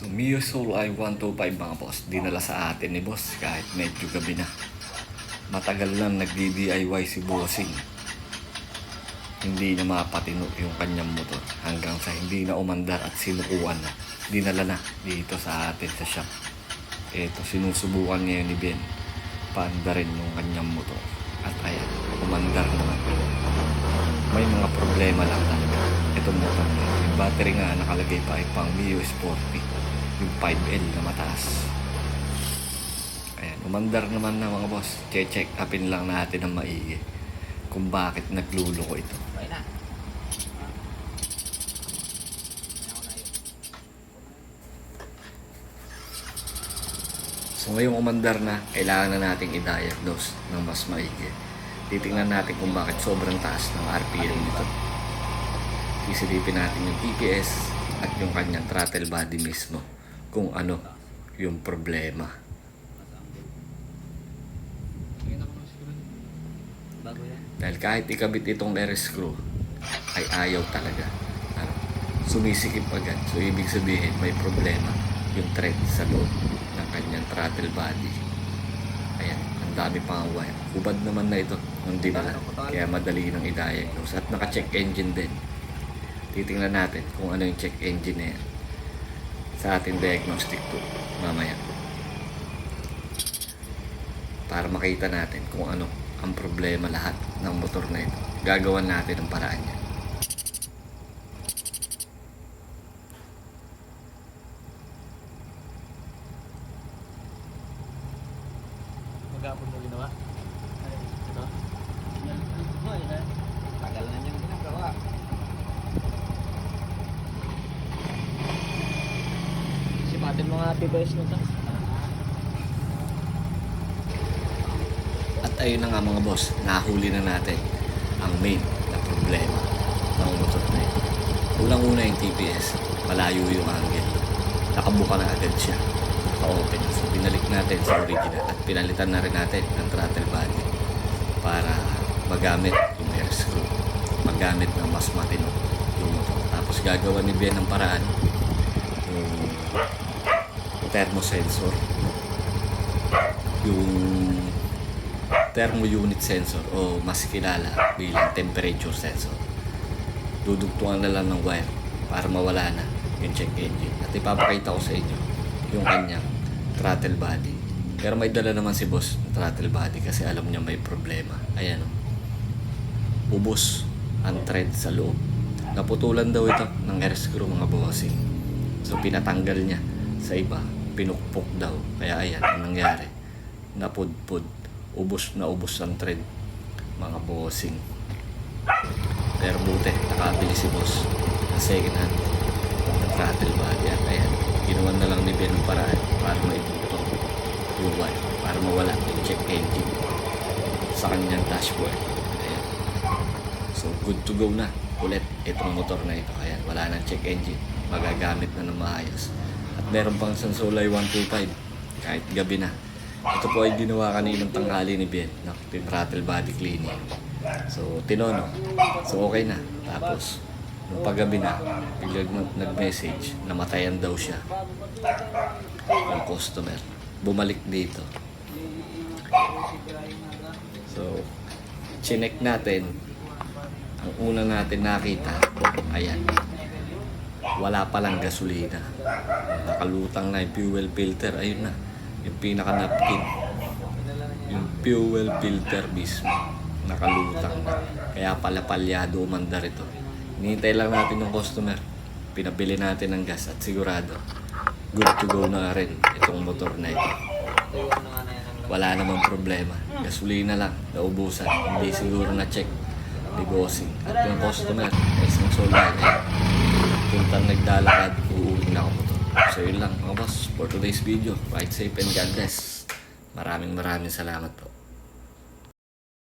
So, Soul i 125 mga boss. Dinala sa atin ni boss kahit medyo gabi na. Matagal lang nagdi-DIY si Bossing. Hindi na mapatino yung kanyang motor hanggang sa hindi na umandar at sinukuan na. Dinala na dito sa atin sa shop. Ito, sinusubukan ngayon ni Ben. Paanda rin yung kanyang motor. At ayan, umandar naman. May mga problema lang talaga. Itong motor na. Yung battery nga nakalagay pa ay pang Mio Sporty. Yung 5L na mataas. Ayan, umandar naman na mga boss. Che-check upin lang natin ang maigi. Kung bakit nagluloko ito. So ngayong umandar na, kailangan na nating i-diagnose ng mas maigi. Titingnan natin kung bakit sobrang taas ng RPM nito. Isilipin natin yung TPS at yung kanyang throttle body mismo kung ano yung problema. Dahil kahit ikabit itong air screw, ay ayaw talaga. Ano, sumisikip agad. So, ibig sabihin, may problema yung thread sa loob ng kanyang throttle body. Ayan, ang dami pang wire. Hubad naman na ito nung dinala. Kaya madali nang i-diagnose. At naka-check engine din. Titingnan natin kung ano yung check engine sa ating diagnostic tool mamaya para makita natin kung ano ang problema lahat ng motor na ito. Gagawan natin ang paraan niya. Magapon mo ginawa? Ito? Oh, yun na. Tagal na niyang ginagawa. Nga PBS mo to. At ayun na nga mga boss, nahuli na natin ang main na problema ng motor na ito. Unang-una yung TPS, malayo yung angle. Nakabuka na agad siya. Naka-open. So binalik natin sa original at pinalitan na rin natin ng throttle body para magamit yung air screw. Magamit ng mas matino yung motor. Tapos gagawa ni Ben ng paraan yung thermosensor yung thermo unit sensor o mas kilala bilang temperature sensor. Dudugtungan na lang ng wire para mawala na yung check engine. At ipapakita ko sa inyo yung kanyang throttle body. Pero may dala naman si boss ng throttle body kasi alam niya may problema. Ayan o. Ubos ang thread sa loob. Naputulan daw ito ng air screw mga bossing. So pinatanggal niya sa iba. Pinukpok daw. Kaya ayan ang nangyari. Napudpud. Ubos na ubos ang thread. Mga bossing. Pero buti, nakabili si boss ng second hand na throttle body. At ayan, ginawan na lang ni Ben ng paraan para maitutong yung wire. Para mawala yung check engine sa kanyang dashboard. Ayan. So, good to go na ulit itong motor na ito. Ayan, wala nang check engine. Magagamit na ng maayos. At meron pang Sansolay 125 kahit gabi na. Ito po ay ginawa kaninang tanghali ni Ben na yung throttle body cleaning. So, tinono. So, okay na. Tapos, nung paggabi na, biglang nag- nag-message, namatayan daw siya. Yung customer. Bumalik dito. So, chinek natin. Ang una natin nakita, ayan. Wala palang gasolina. Nakalutang na yung fuel filter. Ayun na. Yung pinaka-napkin. Yung fuel filter mismo. Nakalutang na. Kaya pala palyado umandar ito. Hinihintay lang natin yung customer. Pinabili natin ng gas at sigurado good to go na rin itong motor na ito. Wala namang problema. Gasolina lang, naubusan. Hindi siguro na-check ni bossing. At yung customer, may isang solar yun. Puntang naglalakad, uuwi na ako motor. So yun lang mga boss, for today's video. Ride safe and God bless. Maraming maraming salamat po.